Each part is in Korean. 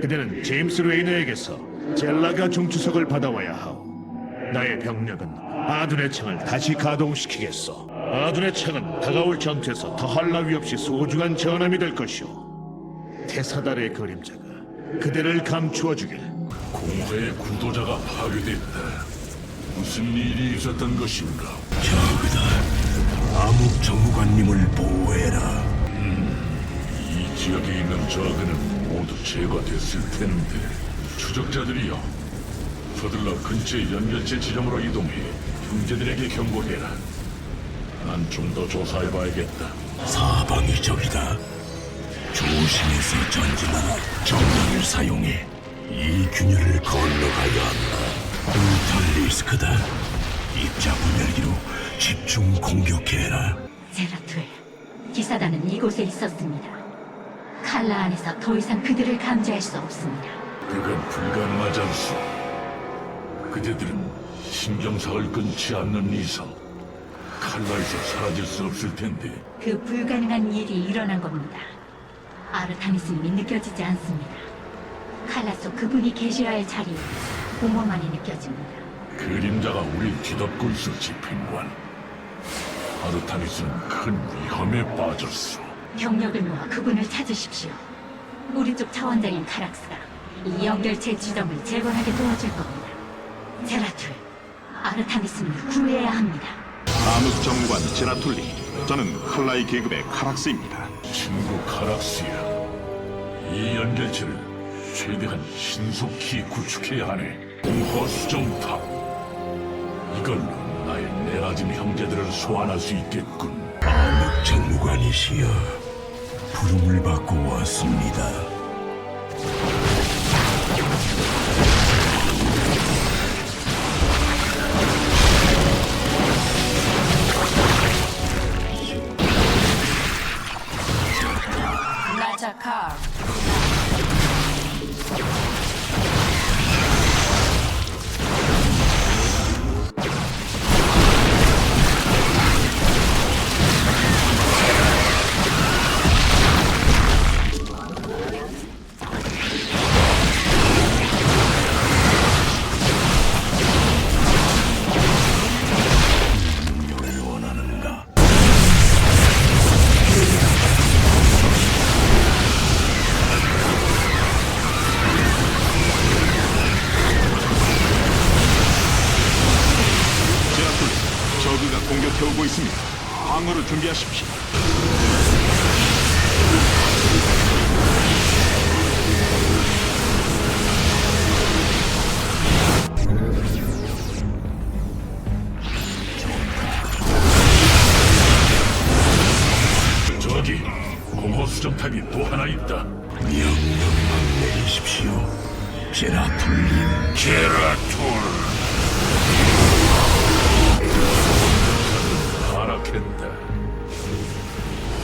그대는 제임스 레이너에게서 젤라가 종추석을 받아와야 하오. 나의 병력은 아둔의 창을 다시 가동시키겠어. 아둔의 창은 다가올 전투에서 더할 나위 없이 소중한 전함이 될 것이오. 테사달의 그림자가 그대를 감추어 주길. 공허의 구도자가 파괴됐다. 무슨 일이 있었던 것인가? 저그다. 암흑 정무관님을 보호해라. 이 지역에 있는 저그는 모두 제거됐을 텐데 추적자들이여 서둘러 근처의 연결체 지점으로 이동해 형제들에게 경고해라 난 좀 더 조사해봐야겠다 사방이 적이다. 조심해서 전진하라. 정령을 사용해 이 균열을 건너가야 한다. 울탈리스크다. 입자 분 열기로 집중 공격해라. 제라툴, 기사단은 이곳에 있었습니다. 칼라 안에서 더 이상 그들을 감지할 수 없습니다. 그건 불가능하지 않소 그대들은 신경상을 끊지 않는 이상 칼라에서 사라질 수 없을 텐데 그 불가능한 일이 일어난 겁니다. 아르타미스님이 느껴지지 않습니다. 칼라 속 그분이 계셔야 할 자리에 공허만이 느껴집니다. 그림자가 우리 뒤덮고 있어 집행관 아르타미스는 큰 위험에 빠졌어 병력을 모아 그분을 찾으십시오. 우리 쪽 차원장인 카락스가 이 연결체 지점을 재건하게 도와줄 겁니다. 제라툴, 아르타미스님을 구해야 합니다. 암흑 정무관 제라툴리 저는 칼라이 계급의 카락스입니다 친구 카락스야 이 연결체를 최대한 신속히 구축해야 하네 공허 수정탑 이걸로 나의 내라짐 형제들을 소환할 수 있겠군 암흑 정무관이시여. 부름을 받고 왔습니다. 공격해오고 있습니다 방어를 준비하십시오 저기 공허 수정탑이 또 하나 있다 명령만 내리십시오. 제라툴님. 제라툴 하락했다.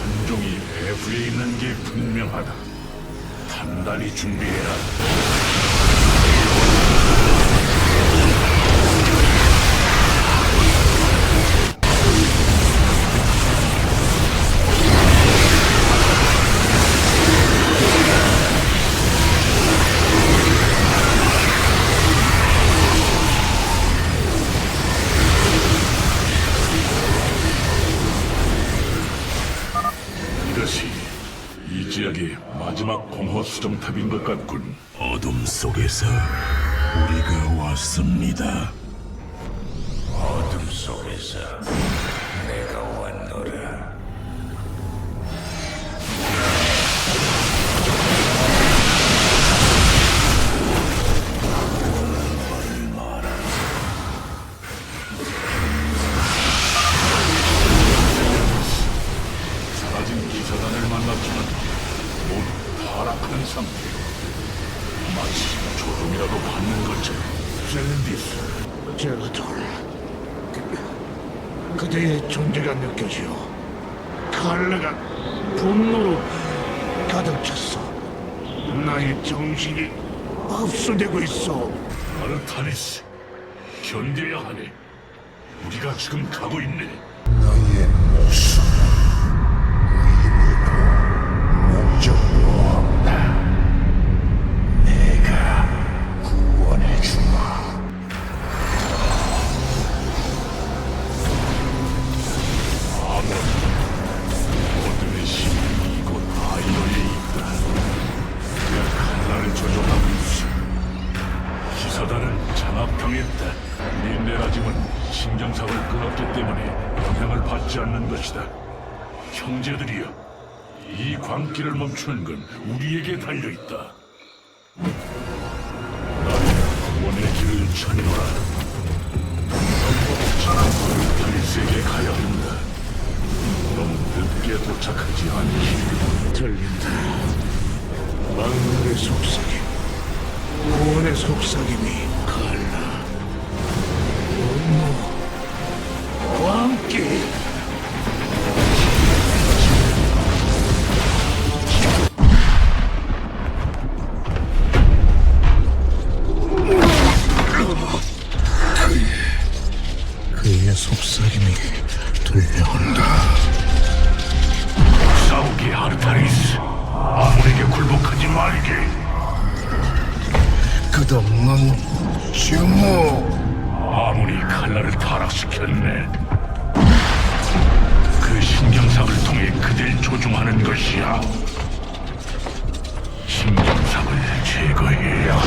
한종이 배후에 있는 게 분명하다. 단단히 준비해라 이 지역의 마지막 공허 수정탑인 것 같군 어둠 속에서 우리가 왔습니다. 어둠 속에서 조금이라도 받는 것처럼 셀렌디스 제라톨, 그, 그대의 존재가 느껴지오. 칼라가 분노로 가득 찼어. 나의 정신이 흡수되고 있어. 아르타니스 견뎌야 하네 우리가 지금 가고 있네 목숨 의미도 받지 않는 것이다. 형제들이여, 이 광기를 멈추는 건 우리에게 달려 있다. 나의 원의 길을 찾노라. 달색에 가야 한다. 너무 늦게 도착하지 않기. 들린다. 망국의 속삭임, 구원의 속삭임이 갈라. 분노, 왕께. 끝없는 증오. 아무리 칼날을 타락시켰네. 그 신경삭을 통해 그댈 조종하는 것이야. 신경삭을 제거해야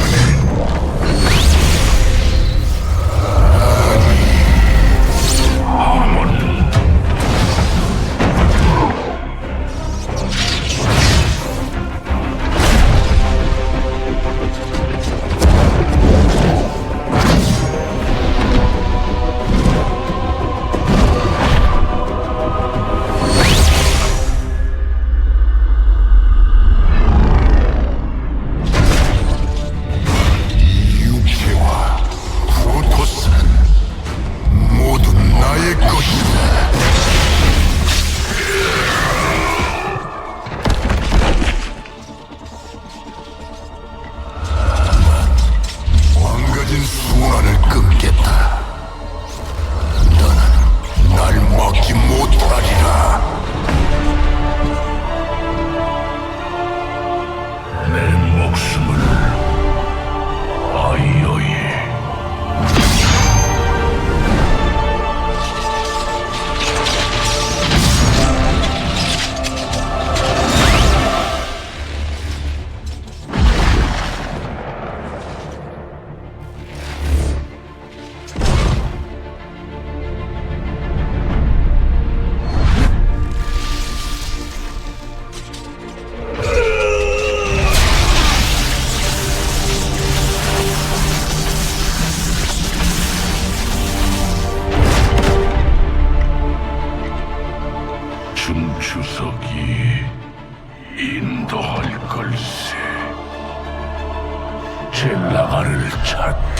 젤라가를 찾